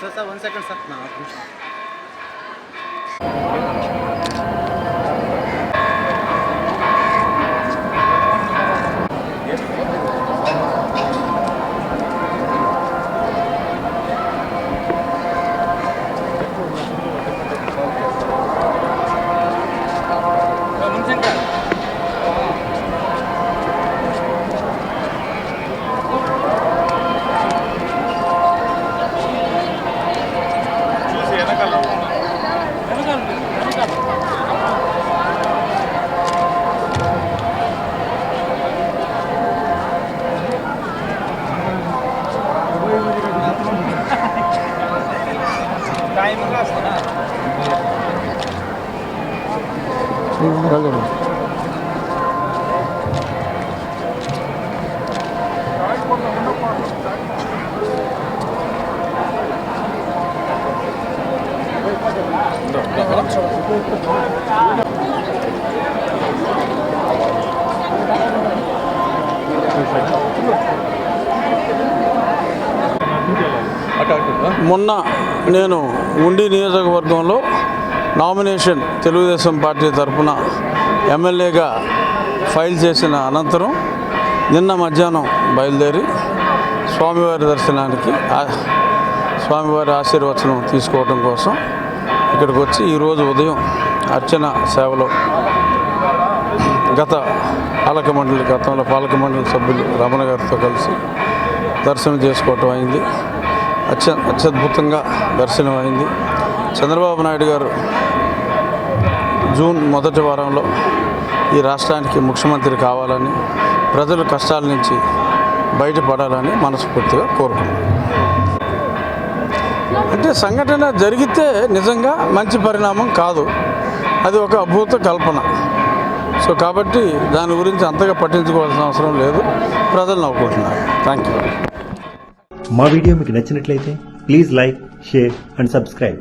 Sir sir one second sir ना आप पूछो నిమిషం మొన్న నేను ఉండి నియోజకవర్గంలో నామినేషన్ తెలుగుదేశం పార్టీ తరఫున ఎమ్మెల్యేగా ఫైల్ చేసిన అనంతరం నిన్న మధ్యాహ్నం బయలుదేరి స్వామివారి దర్శనానికి ఆ- స్వామివారి ఆశీర్వచనం తీసుకోవడం కోసం ఇక్కడికి వచ్చి ఈరోజు ఉదయం అర్చన సేవలో గత పాలక మండలి గతంలో పాలక మండలి సభ్యులు రమణ గారితో కలిసి దర్శనం చేసుకోవటం అయింది. అత్య అత్యద్భుతంగా దర్శనం అయింది. చంద్రబాబు నాయుడు గారు జూన్ మొదటి వారంలో ఈ రాష్ట్రానికి ముఖ్యమంత్రి కావాలని ప్రజల కష్టాల నుంచి బయటపడాలని మనస్ఫూర్తిగా కోరుకున్నాం అంటే సంఘటన జరిగితే నిజంగా మంచి పరిణామం కాదు. అది ఒక అద్భుత కల్పన. సో కాబట్టి దాని గురించి అంతగా పట్టించుకోవాల్సిన అవసరం లేదు. ప్రజలు నవ్వుకుంటున్నారు. థ్యాంక్ యూ మా వీడియో మీకు నచ్చినట్లయితే please like share and subscribe.